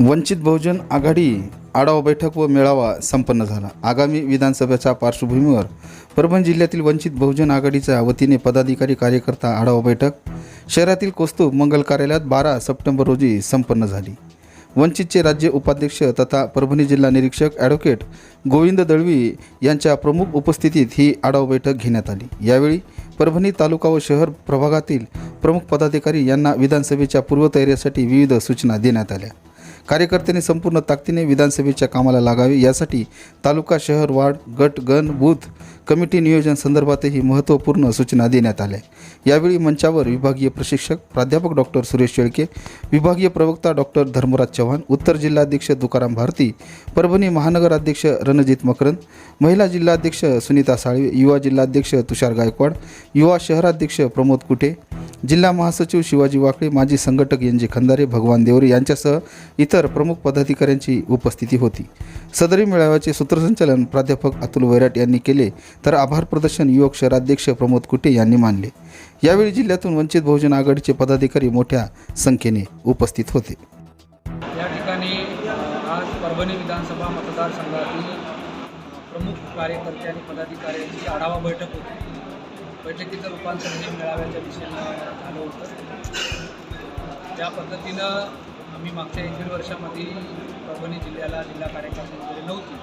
वंचित बहुजन आघाडी आढावा बैठक व मेळावा संपन्न झाला. आगामी विधानसभेच्या पार्श्वभूमीवर परभणी जिल्ह्यातील वंचित बहुजन आघाडीच्या वतीने पदाधिकारी कार्यकर्ता आढावा बैठक शहरातील कौस्तुभ मंगल कार्यालयात बारा सप्टेंबर रोजी संपन्न झाली. वंचितचे राज्य उपाध्यक्ष तथा परभणी जिल्हा निरीक्षक ॲडव्होकेट गोविंद दळवी यांच्या प्रमुख उपस्थितीत ही आढावा बैठक घेण्यात आली. यावेळी परभणी तालुका व शहर प्रभागातील प्रमुख पदाधिकारी यांना विधानसभेच्या पूर्वतयारीसाठी विविध सूचना देण्यात आल्या. कार्यकर्त्यांनी संपूर्ण ताकदीने विधानसभेच्या कामाला लागावे. यासाठी तालुका शहर वार्ड गट गण बूथ कमिटी नियोजन संदर्भातही महत्त्वपूर्ण सूचना देण्यात आल्या. यावेळी मंचावर विभागीय प्रशिक्षक प्राध्यापक डॉक्टर सुरेश शेळके विभागीय प्रवक्ता डॉक्टर धर्मराज चव्हाण उत्तर जिल्हाध्यक्ष तुकाराम भारती परभणी महानगराध्यक्ष रणजित मकरंद महिला जिल्हाध्यक्ष सुनीता साळवे युवा जिल्हाध्यक्ष तुषार गायकवाड युवा शहराध्यक्ष प्रमोद कुटे जिल्हा महासचिव शिवाजी वाकळे माजी संघटक एन जे खंदारे भगवान देवरे यांच्यासह इतर प्रमुख पदाधिकाऱ्यांची उपस्थिती होती. सदरी मेळाव्याचे सूत्रसंचालन प्राध्यापक अतुल वैराट यांनी केले तर आभार प्रदर्शन युवक शहराध्यक्ष प्रमोद कुटे यांनी मानले. यावेळी जिल्ह्यातून वंचित बहुजन आघाडीचे पदाधिकारी मोठ्या संख्येने उपस्थित होते. या ठिकाणी आज परभणी विधानसभा मतदारसंघातील प्रमुख कार्यकर्ते आणि पदाधिकाऱ्यांची आढावा बैठक होती. बैठकीचं रूपांतर हे मेळाव्याच्या दिशेनं झालं होतं. त्या पद्धतीनं आम्ही मागच्या एक दीड वर्षामध्ये परभणी जिल्ह्याला जिल्हा कार्यक्रम वगैरे नव्हती.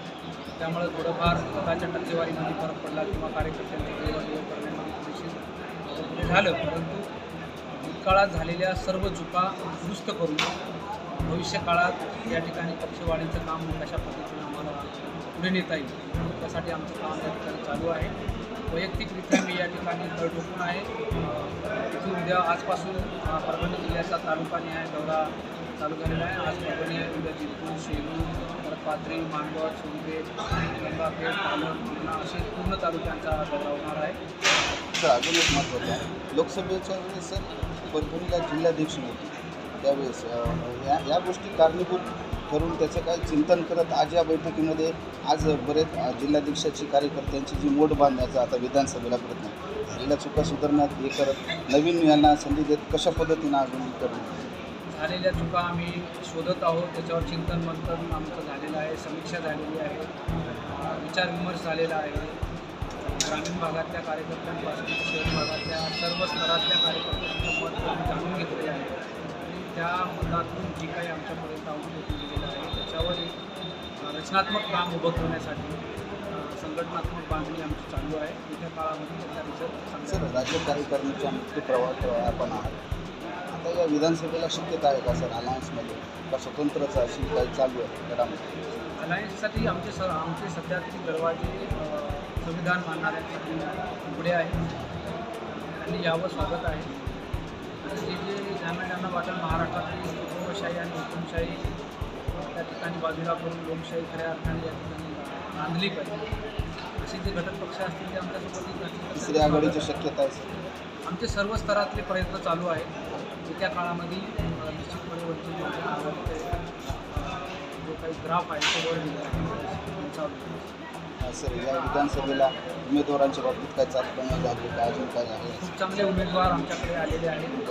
त्यामुळे थोडंफार स्वतःच्या टक्केवारीमध्ये फरक पडला किंवा कार्यकर्त्यांची देवाणघेवाण करण्यामध्ये झालं. परंतु भूतकाळात झालेल्या सर्व चुका दुरुस्त करून भविष्य काळात या ठिकाणी पक्षवाढीचं काम कशा पद्धतीनं आम्हाला पुढे नेता येईल त्यासाठी आमचं काम या ठिकाणी चालू आहे. वैयक्तिकरित्या मी या ठिकाणी तळ ठोकून आहे. तिथून उद्या आजपासून परभणी जिल्ह्याचा तालुका निहाय दौरा चालू झालेला आहे. आज परभणी आहे. उद्या जिंतूर शेलू परत पाथरी मांडवत सोनपेठ गंगाखेड पालम पूर्णा असे पूर्ण तालुक्यांचा दौरा होणार आहे. सर अजून एक महत्त्वाचं आहे. लोकसभेच्या वेळेस सर परभणीला जिल्हाध्यक्ष नव्हते. त्यावेळेस या या गोष्टी कारणीभूत करून त्याचं काय चिंतन करत आज या बैठकीमध्ये आज बरेच अं, जिल्हाध्यक्षाची कार्यकर्त्यांची जी मोठ बांधण्याचा आता विधानसभेला प्रयत्न झालेल्या चुका सुधारण्यात हे करत नवीन यांना संधी देत कशा पद्धतीनं अजून करणं झालेल्या चुका आम्ही शोधत आहोत त्याच्यावर चिंतन मंथन आमचं झालेलं आहे समीक्षा झालेली आहे विचारविमर्श झालेला आहे. ग्रामीण भागातल्या कार्यकर्त्यांपासून शहर भागातल्या सर्व स्तरातल्या कार्यकर्त्यांचं मत जाणून घेतलेलं आहे. त्या मतातून जी काही आमच्यापर्यंत आउटपुट दिलेलं आहे त्याच्यावर एक रचनात्मक काम उभं करण्यासाठी संघटनात्मक बांधणी आमची चालू आहे. येत्या काळामध्ये त्याचा रिझल्ट सर राज्य कार्यकारिणीच्या मुख्य प्रवाह आपण आहात. आता या विधानसभेला शक्यता आहे का सर अलायन्समध्ये का स्वतंत्रच अशी काही चालू आहे घडामध्ये अलायन्ससाठी आमचे स आमचे सध्या तरी दरवाजे संविधान मानणाऱ्यांसाठी उघडे आहेत. त्यांनी यावं स्वागत आहे. हुकुमशाही त्या ठिकाणी बाजूला करून लोकशाही खऱ्या अर्थाने या ठिकाणी बांधली पाहिजे असे जे घटक पक्ष असतील ते आमच्यासोबत तिसऱ्या आघाडीची शक्यता आहे सर. आमचे सर्व स्तरातले प्रयत्न चालू आहेत. येत्या काळामध्ये निश्चितपणे वंचित बहुजन आघाडीचे जो काही ग्राफ आहे तो वर दिला आहे सर या विधानसभेला उमेदवारांच्या बाबतीत काय चाचपणी झाली का अजून काय आहे खूप चांगले उमेदवार आमच्याकडे आलेले आहेत.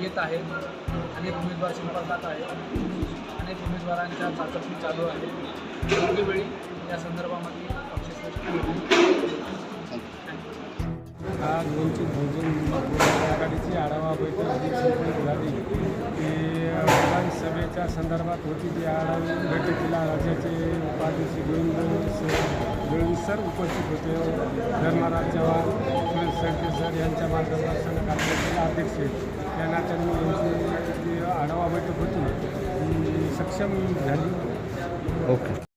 येत आहेत. अनेक उमेदवार संपर्कात आहेत. अनेक उमेदवारांच्या चाचपणी चालू आहे. योग्य वेळी या संदर्भामध्ये. आज वंचित बहुजन आघाडीची आढावा बैठक जी संपन्न झाली. ती विधानसभेच्या संदर्भात होती ती आढावा बैठकीला राज्याचे उपाध्यक्ष गोविंद सर उपस्थित होते. धर्मराज चव्हाण सुरेश सरके सर यांच्या मार्गदर्शनाखाली अध्यक्ष त्यांना त्यांनी यांची आढावा बैठक होती सक्षम झाली. ओके.